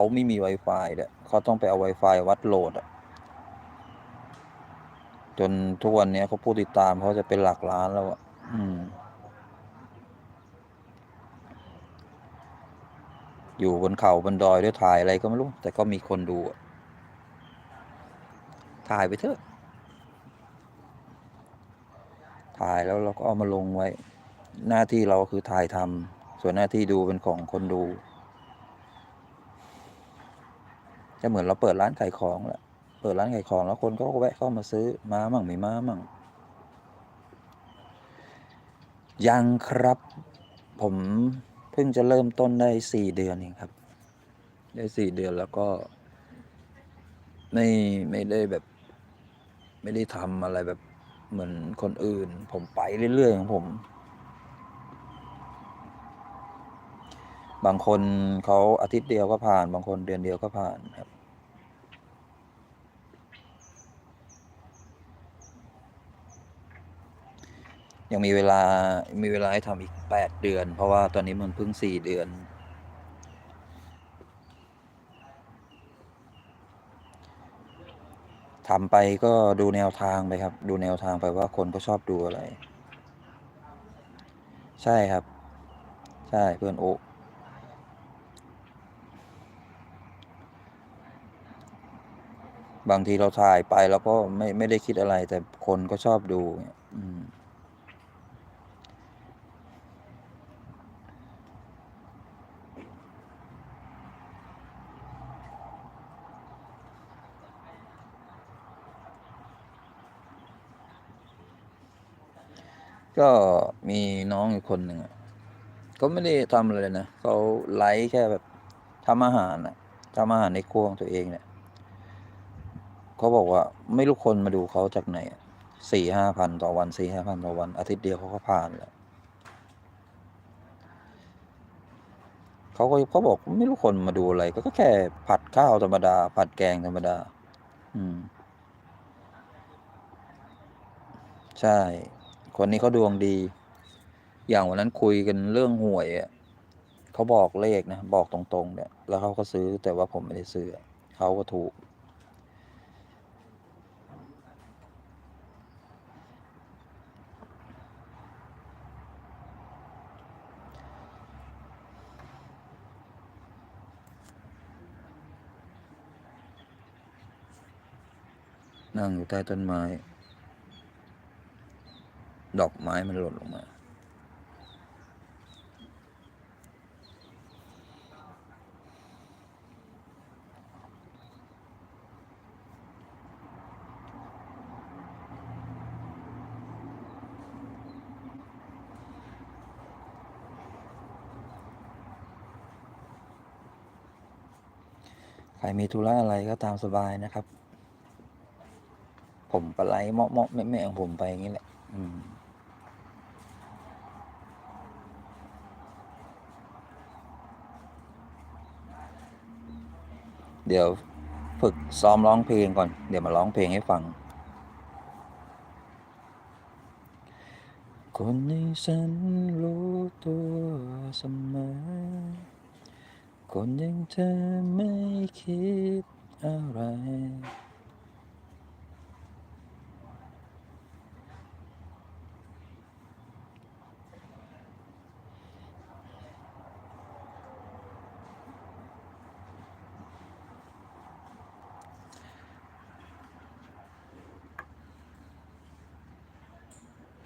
เขาไม่มี Wi-Fi ด้วยเขาต้องไปเอา Wi-Fi วัดโหลดอะจนทุกวันนี้เขาผู้ติดตามเขาจะเป็นหลักล้านแล้วอะอืม อยู่บนเขาบนดอยด้วยถ่ายอะไรก็ไม่รู้ แต่ก็มีคนดูอะถ่ายไปเถอะ ถ่ายแล้วเราก็เอามาลงไว้ หน้าที่เราคือถ่ายทำส่วนหน้าที่ดูเป็นของคนดู จะเหมือนเราเปิดร้านขายของแหละเปิดร้านขายของแล้วคนก็แวะเข้ามาซื้อมามั่งไม่มามั่งยังครับ ผมเพิ่งจะเริ่มต้นได้สี่เดือนเองครับ ได้สี่เดือนแล้วก็ ไม่ไม่ได้แบบ ไม่ได้ทำอะไรแบบเหมือนคนอื่น ผมไปเรื่อยๆของผม บางคนเขาอาทิตย์เดียวก็ผ่าน บางคนเดือนเดียวก็ผ่านครับยังมีเวลา มีเวลาให้ทำอีกแปดเดือน เพราะว่าตอนนี้มันเพิ่งสี่เดือน ทำไปก็ดูแนวทางไปครับ ดูแนวทางไปว่าคนก็ชอบดูอะไร ใช่ครับ ใช่เพื่อนโอ บางทีเราถ่ายไปแล้วก็ไม่ไม่ได้คิดอะไร แต่คนก็ชอบดูเนี่ยอืมก็มีน้องอีกคนหนึ่งอะก็ไม่ได้ทำอะไรนะเขาไลฟ์แค่แบบทำอาหารอะทำอาหารในครัวของตัวเองเนี่ย เขาบอกว่าไม่รู้คนมาดูเขาจากไหนสี่ห้าพันต่อวันสี่ห้าพันต่อวัน อาทิตย์เดียวเขาก็ผ่านแล้วเขาก็เขาบอกไม่รู้คนมาดูอะไร ก็แค่ผัดข้าวธรรมดา ผัดแกงธรรมดา อืม ใช่ คนนี้เขาดวงดี อย่างวันนั้นคุยกันเรื่องหวยอะเขาบอกเลขนะ บอกตรงๆเนี่ยแล้วเขาก็ซื้อแต่ว่าผมไม่ได้ซื้อเขาก็ถูก นั่งอยู่ใต้ต้นไม้ ดอกไม้มันหล่นลงมา ใครมีธุระอะไรก็ตามสบายนะครับ ผมปลาไลเมาะเมาะแม่แม่ของผมไปอย่างนี้แหละ อืมเดี๋ยวฝึกซ้อมร้องเพลงก่อน เดี๋ยวมาร้องเพลงให้ฟัง คนนี้ฉันรู้ตัวเสมอ คนอย่างเธอไม่คิดอะไร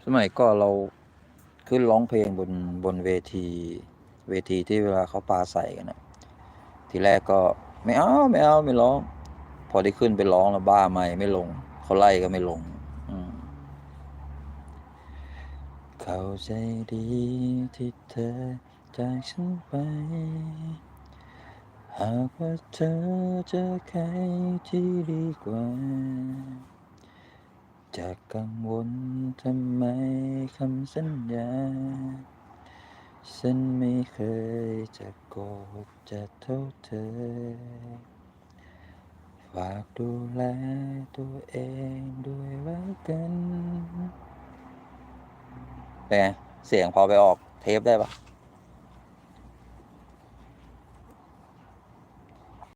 สมัยก่อนเราขึ้นร้องเพลงบนบนเวทีเวทีที่เวลาเขาปาใส่กันนะทีแรกก็ไม่เอาไม่เอาไม่ร้อง พอได้ขึ้นไปร้องแล้วบ้าไม่ไม่ลง เขาไล่ก็ไม่ลงเข้าใจดีที่เธอจากฉันไป หากว่าเธอจอใครที่ดีกว่า จะกังวลทำไมคำสัญญา ฉันไม่เคยจะโกหกจะโทษเธอ ฝากดูแลตัวเองด้วยแล้วกันเป็นไงเสียงพอไปออกเทปได้ปะ